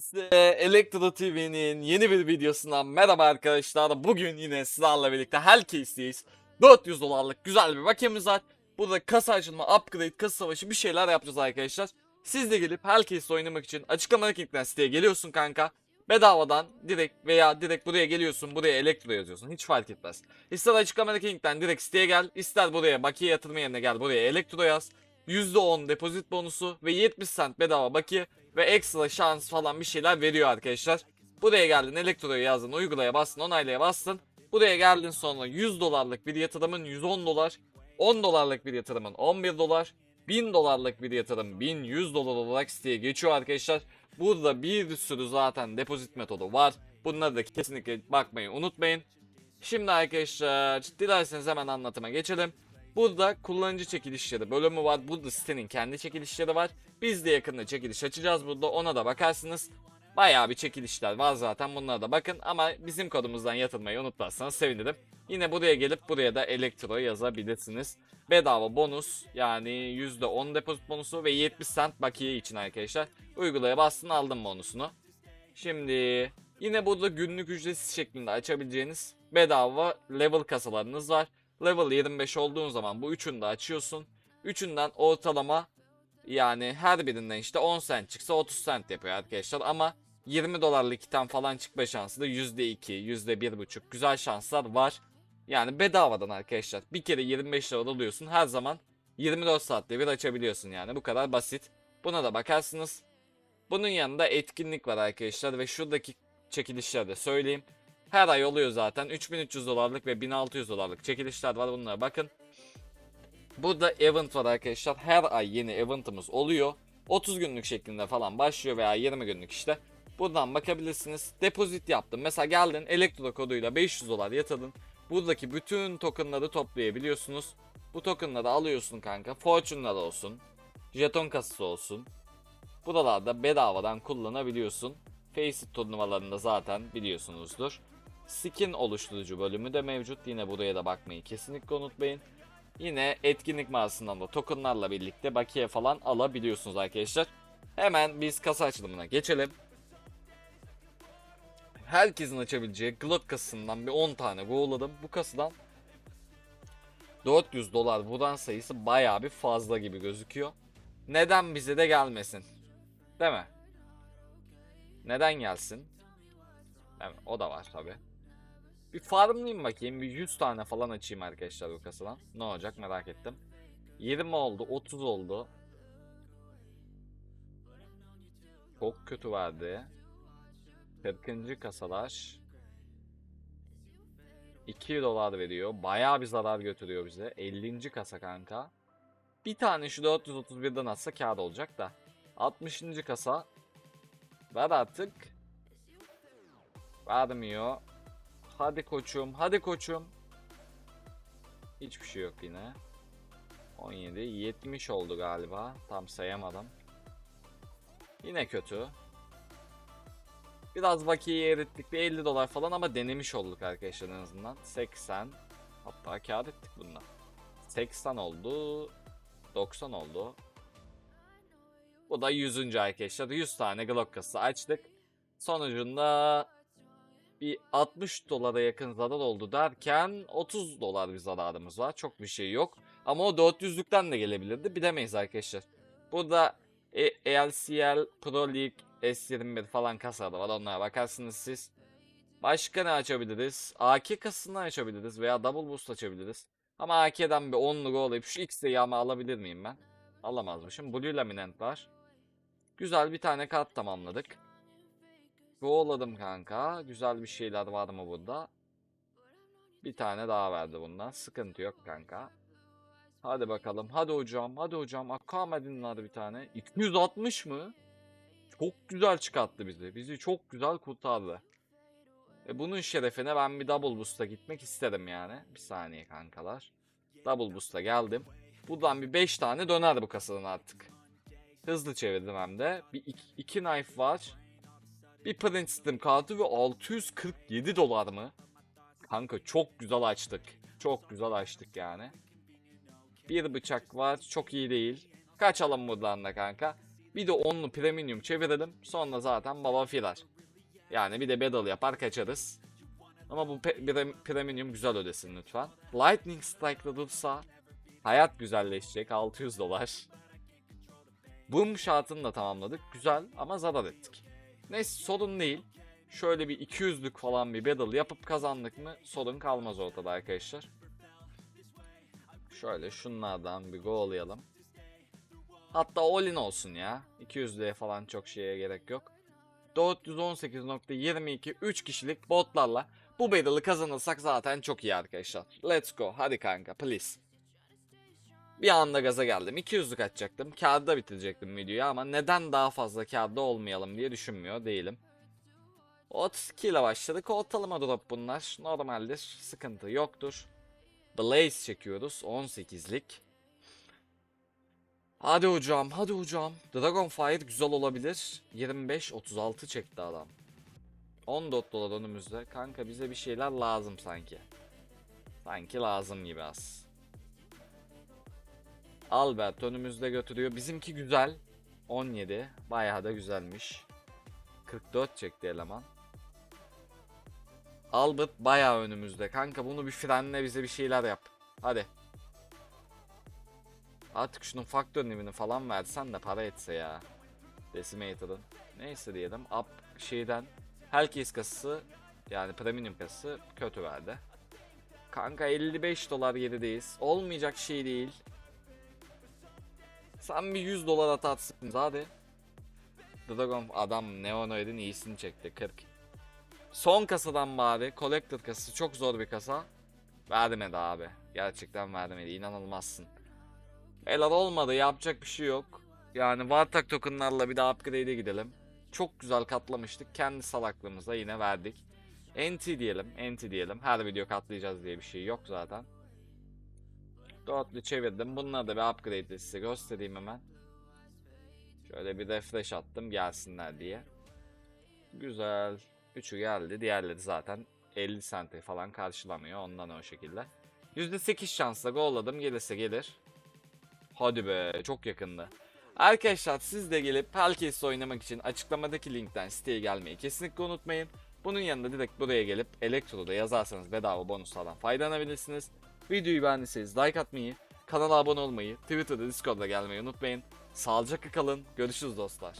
Size Elektro TV'nin yeni bir videosundan merhaba arkadaşlar. Bugün yine sizlerle birlikte Hellcase'deyiz. 400 dolarlık güzel bir bakiyemiz var. Burada kasa açılma, upgrade, kasa savaşı bir şeyler yapacağız arkadaşlar. Siz de gelip Hellcase oynamak için açıklamadaki linkten siteye geliyorsun kanka. Bedavadan direkt veya direkt buraya geliyorsun buraya elektro yazıyorsun hiç fark etmez. İster açıklamadaki linkten direkt siteye gel ister buraya bakiye yatırma yerine gel buraya elektro yaz. %10 depozit bonusu ve 70 cent bedava bakiye ve ekstra şans falan bir şeyler veriyor arkadaşlar. Buraya geldin elektroyu yazdın uygulaya bastın onaylaya bastın. Buraya geldin sonra 100 dolarlık bir yatırımın 110 dolar. 10 dolarlık bir yatırımın 11 dolar. 1000 dolarlık bir yatırım 1100 dolar olarak siteye geçiyor arkadaşlar. Burada bir sürü zaten depozit metodu var. Bunları da kesinlikle bakmayı unutmayın. Şimdi arkadaşlar dilerseniz hemen anlatıma geçelim. Burada kullanıcı çekilişleri bölümü var. Burada sitenin kendi çekilişleri var. Biz de yakında çekiliş açacağız burada. Ona da bakarsınız. Bayağı bir çekilişler var zaten. Bunlara da bakın. Ama bizim kodumuzdan yatırmayı unutmazsanız sevinirim. Yine buraya gelip buraya da elektro yazabilirsiniz. Bedava bonus yani %10 depozit bonusu ve 70 cent bakiye için arkadaşlar. Uygulaya bastın aldın bonusunu. Şimdi yine burada günlük ücretsiz şeklinde açabileceğiniz bedava level kasalarınız var. Level 25 olduğun zaman bu üçünü de açıyorsun. Üçünden ortalama yani her birinden işte 10 cent çıksa 30 cent yapıyor arkadaşlar ama 20 dolarlık item falan çıkma şansı da %2, %1.5 güzel şanslar var. Yani bedavadan arkadaşlar. Bir kere 25 lira alıyorsun her zaman 24 saatte bir açabiliyorsun yani bu kadar basit. Buna da bakarsınız. Bunun yanında etkinlik var arkadaşlar ve şuradaki çekilişleri de söyleyeyim. Her ay oluyor zaten. 3300 dolarlık ve 1600 dolarlık çekilişler var. Bunlara bakın. Burada event var arkadaşlar. Her ay yeni eventımız oluyor. 30 günlük şeklinde falan başlıyor veya 20 günlük işte. Buradan bakabilirsiniz. Depozit yaptım. Mesela geldin elektro koduyla 500 dolar yatırdın. Buradaki bütün tokenları toplayabiliyorsunuz. Bu tokenları alıyorsun kanka. Fortune'lar olsun. Jeton kasası olsun. Buralarda bedavadan kullanabiliyorsun. Faceit turnuvalarında zaten biliyorsunuzdur. Skin oluşturucu bölümü de mevcut. Yine buraya da bakmayı kesinlikle unutmayın. Yine etkinlik mağazasından da tokenlarla birlikte bakiye falan alabiliyorsunuz arkadaşlar. Hemen biz kasa açılımına geçelim. Herkesin açabileceği Glock kasasından bir 10 tane go'ladım. Bu kasadan 400 dolar vuran sayısı bayağı bir fazla gibi gözüküyor. Neden bize de gelmesin? Değil mi? Neden gelsin? Evet, o da var tabi. Bir farmlayayım bakayım. Bir 100 tane falan açayım arkadaşlar bu kasadan. Ne olacak merak ettim. 20 oldu, 30 oldu. Çok kötü verdi. 40. kasalar. 2 dolar veriyor. Bayağı bir zarar götürüyor bize. 50. kasa kanka. Bir tane şu 431'den atsa kâr olacak da. 60. kasa. Ver artık. Vermiyor. Hadi koçum, hadi koçum. Hiçbir şey yok yine. 17, 70 oldu galiba. Tam sayamadım. Yine kötü. Biraz vakiyi erittik. Bir 50 dolar falan ama denemiş olduk arkadaşlar en azından. 80. Hatta kâr ettik bundan. 80 oldu. 90 oldu. Bu da 100. arkadaşlar. 100 tane Glock kasası açtık. Sonucunda bir 60 dolara yakın zarar oldu derken 30 dolar bir zararımız var. Çok bir şey yok. Ama o 400'lükten de gelebilirdi. Bilemeyiz arkadaşlar. Burada e ELCL Pro League S21 falan kasada var. Onlara bakarsınız siz. Başka ne açabiliriz? AK kasasını açabiliriz veya Double Boost açabiliriz. Ama AK'den bir 10 lira olayıp şu X'deyi ama alabilir miyim ben? Alamazmışım. Blue Laminant var. Güzel bir tane kart tamamladık. Go'ladım kanka. Güzel bir şeyler var mı burada? Bir tane daha verdi bundan. Sıkıntı yok kanka. Hadi bakalım. Hadi hocam. Hadi hocam. Akkamedin var bir tane. 260 mı? Çok güzel çıkarttı bizi. Bizi çok güzel kurtardı. E bunun şerefine ben bir double boost'a gitmek isterim yani. Bir saniye kankalar. Double boost'a geldim. Buradan bir 5 tane döner bu kasadan artık. Hızlı çevirdim hem de. Bir iki, iki knife var. Bir print system kartı ve 647 dolar mı? Kanka çok güzel açtık. Çok güzel açtık yani. Bir bıçak var. Çok iyi değil. Kaçalım buradan da kanka. Bir de onlu premium çevirelim. Sonra zaten baba firar. Yani bir de battle yapar kaçarız. Ama bu premium güzel ödesin lütfen. Lightning Strike'da dursa hayat güzelleşecek 600 dolar. Boom Shot'ını da tamamladık. Güzel ama zarar ettik. Neyse sorun değil. Şöyle bir 200'lük falan bir battle yapıp kazandık mı sorun kalmaz ortada arkadaşlar. Şöyle şunlardan bir go'layalım. Hatta all-in olsun ya. 200'lüğe falan çok şeye gerek yok. 418.22 3 kişilik botlarla bu battle'ı kazanırsak zaten çok iyi arkadaşlar. Let's go. Hadi kanka please. Bir anda gaza geldim. 200'lük açacaktım. Kağıda bitirecektim videoyu ama neden daha fazla kağıda olmayalım diye düşünmüyor değilim. 32 ile başladık. Ortalama drop bunlar. Normaldir. Sıkıntı yoktur. Blaze çekiyoruz. 18'lik. Hadi hocam, hadi hocam. Dragonfire güzel olabilir. 25-36 çekti adam. 14 dolar önümüzde. Kanka bize bir şeyler lazım sanki. Sanki lazım gibi az. Albert önümüzde götürüyor. Bizimki güzel. 17. Bayağı da güzelmiş. 44 çekti eleman. Albert bayağı önümüzde. Kanka bunu bir frenle bize bir şeyler yap. Hadi. Artık şunun faktör nimini falan versen de para etse ya. Decimator'ın. Neyse diyelim. Up şeyden. Hellcase kasası yani premium kasası kötü verdi. Kanka 55 dolar gerideyiz. Olmayacak şey değil. Sen bir 100 dolar atarsın hadi. Dragon adam Neonoid'in iyisini çekti 40. Son kasadan bari Collector kasası çok zor bir kasa. Vermedi abi. Gerçekten vermedi. İnanılmazsın. Elar olmadı yapacak bir şey yok. Yani Vartak tokenlarla bir daha upgrade'e gidelim. Çok güzel katlamıştık. Kendi salaklığımızla yine verdik. NT diyelim. NT diyelim. Her video katlayacağız diye bir şey yok zaten. Dörtlü çevirdim. Bunları da bir upgrade'de size göstereyim hemen. Şöyle bir refresh attım gelsinler diye. Güzel. Üçü geldi. Diğerleri zaten 50 sente falan karşılamıyor. Ondan o şekilde. %8 şansla golladım. Gelirse gelir. Hadi be çok yakındı. Arkadaşlar siz de gelip Hellcase oynamak için açıklamadaki linkten siteye gelmeyi kesinlikle unutmayın. Bunun yanında direkt buraya gelip Elektro'da yazarsanız bedava bonuslardan faydalanabilirsiniz. Videoyu beğendiyseniz like atmayı, kanala abone olmayı, Twitter'da Discord'da gelmeyi unutmayın. Sağlıcakla kalın. Görüşürüz dostlar.